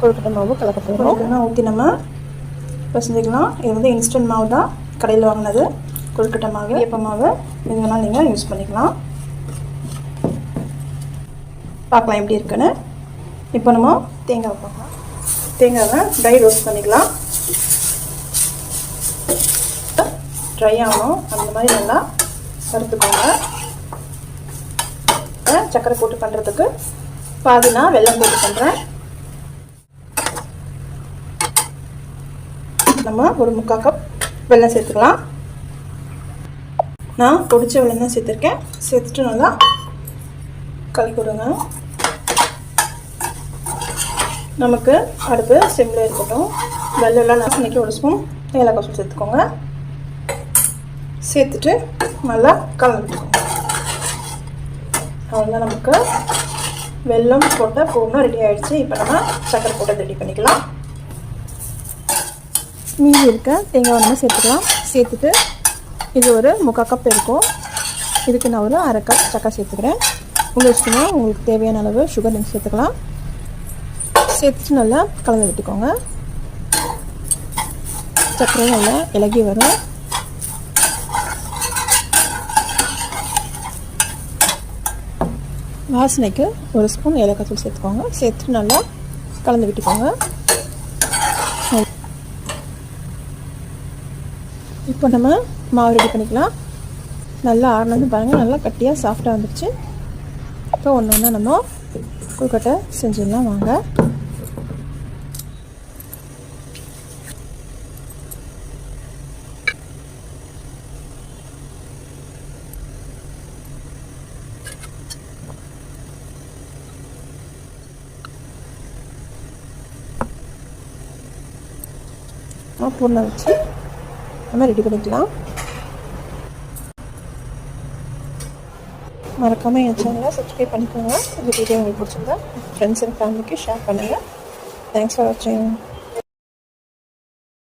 கொழுக்கட்டை மாவு கலக்க போகிறோம் கொழுக்கட்டை ஊற்றி நம்ம பிசைஞ்சிக்கலாம். இது வந்து இன்ஸ்டன்ட் மாவு தான். கடையில் வாங்கினது. கொழுக்கட்டை மாவு ஏப்ப மாவு இது வேணால் நீங்கள் யூஸ் பண்ணிக்கலாம். பார்க்கலாம் எப்படி இருக்குன்னு. இப்போ நம்ம தேங்காய் பார்க்கலாம். தேங்காவை ட்ரை ரோஸ்ட் பண்ணிக்கலாம். ட்ரை ஆகணும். அந்த மாதிரி நல்லா வறுத்துக்கோங்க. சர்க்கரை போட்டு பண்ணுறதுக்கு பாதி நான் வெல்லம் போட்டு பண்ணுறேன் நம்ம ஒரு முக்கால் கப் வெல்லம் சேர்த்துக்கலாம். நான் பொடிச்ச வெள்ளம் தான் சேர்த்துருக்கேன். சேர்த்துட்டு நல்லா கலக்கி விடுங்க. நமக்கு அடுப்பு சிம்மில் இருக்கட்டும். வெள்ளம்லாம் நான் இன்னைக்கு ஒரு ஸ்பூன் ஏலக்காய் தூள் சேர்த்துக்கோங்க. சேர்த்துட்டு நல்லா கலந்து விட்டுக்கோங்க. அவ்வளோதான் நமக்கு. வெல்லம் போட்ட பூர்ணம் ரெடி ஆகிடுச்சு இப்போ நம்ம சக்கரை போட்டு ரெடி பண்ணிக்கலாம். மீதி இருக்க தேங்காய் நம்ம சேர்த்துக்கலாம். சேர்த்துட்டு இது ஒரு முக்கால் கப் இருக்கும். இதுக்கு நான் ஒரு அரை கப் சக்கரை சேர்த்துக்கிறேன். உங்கள் இஷ்டமாக உங்களுக்கு தேவையான அளவு சுகர் நீங்கள் சேர்த்துக்கலாம். சேர்த்துட்டு நல்லா கலந்து விட்டுக்கோங்க. சக்கரை நல்லா இலகி வரும். வாசனைக்கு ஒரு ஸ்பூன் ஏலக்காய் தூள் சேர்த்துக்கோங்க. சேர்த்துட்டு நல்லா கலந்து விட்டுக்கோங்க. இப்போ நம்ம மாவு ரெடி பண்ணிக்கலாம். நல்லா ஆறினது பாருங்கள் நல்லா கட்டியாக சாஃப்டாக வந்துடுச்சு இப்போ ஒன்று ஒன்று நம்ம கொழுக்கட்டை செஞ்சிடலாம் வாங்க. பூர்ணம் வச்சு நம்ம ரெடி பண்ணிக்கலாம். மறக்காமல் என் சேனலை சப்ஸ்கிரைப் பண்ணிக்கோங்க. இந்த வீடியோ உங்களுக்கு பிடிச்சிருந்தா ஃப்ரெண்ட்ஸ் அண்ட் ஃபேமிலிக்கு ஷேர் பண்ணுங்கள் தேங்க்ஸ் ஃபார் வாட்சிங்